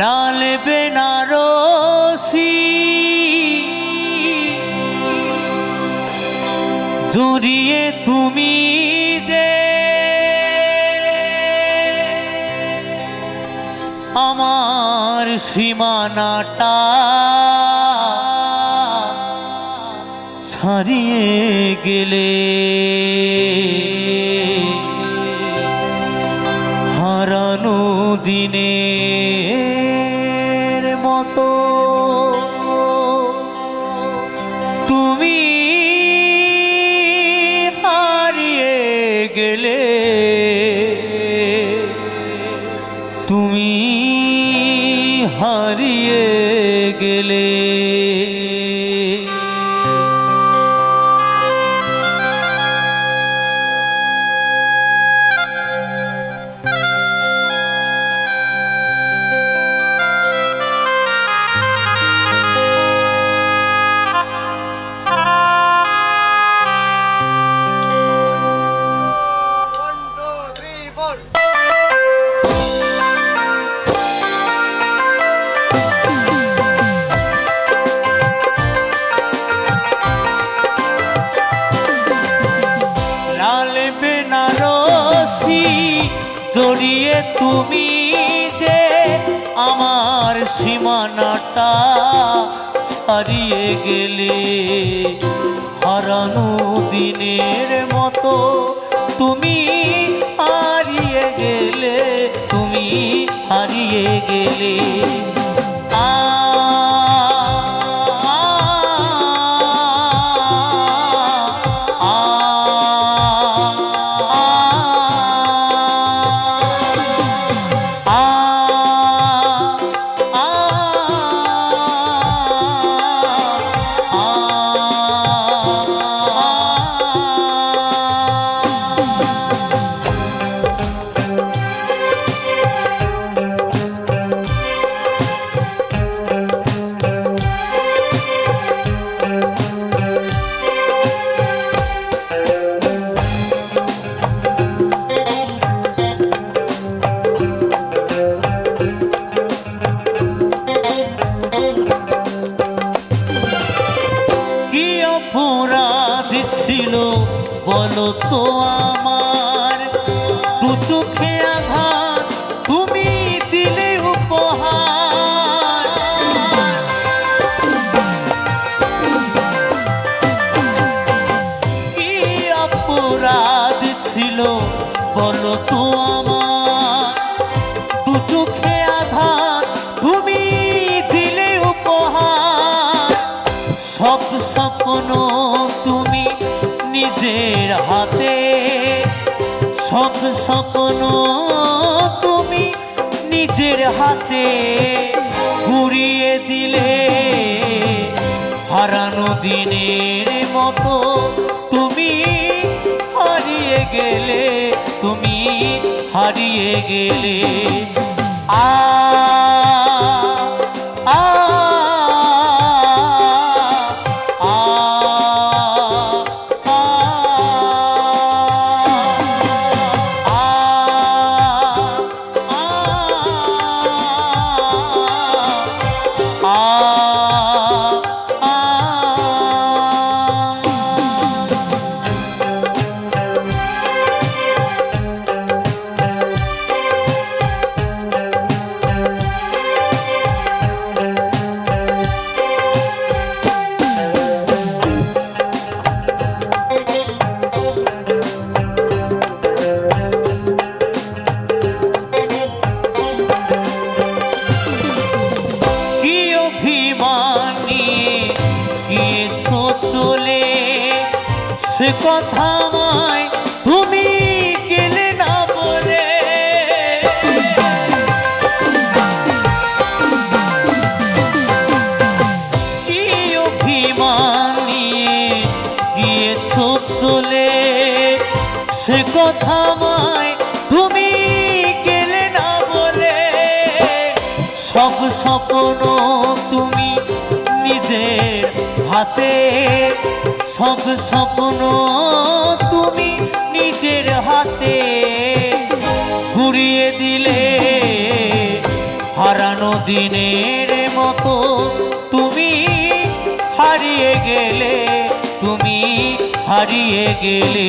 লাল বেনারসি জড়িয়ে তুমি দে আমার সীমানাটা ছাড়িয়ে গেলে হারানো দিনের তুমি হারিয়ে গেলে। জড়িয়ে তুমি যে আমার সীমানাটা সারিয়ে গেলে হারানো দিনের মতো তুমি বলো তো আমার সব স্বপ্ন তুমি নিজের হাতে ঘুরিয়ে দিলে। হারানো দিনের মতো তুমি হারিয়ে গেলে, তুমি হারিয়ে গেলে। আ কথা আমায় তুমি গেলে না বলে? সব স্বপ্ন তুমি নিজের হাতে। সব স্বপ্ন তুমি নিজের হাতে। ঘুরিয়ে দিলে হারানো দিনের মতো তুমি হারিয়ে গেলে, তুমি হারিয়ে গেলে।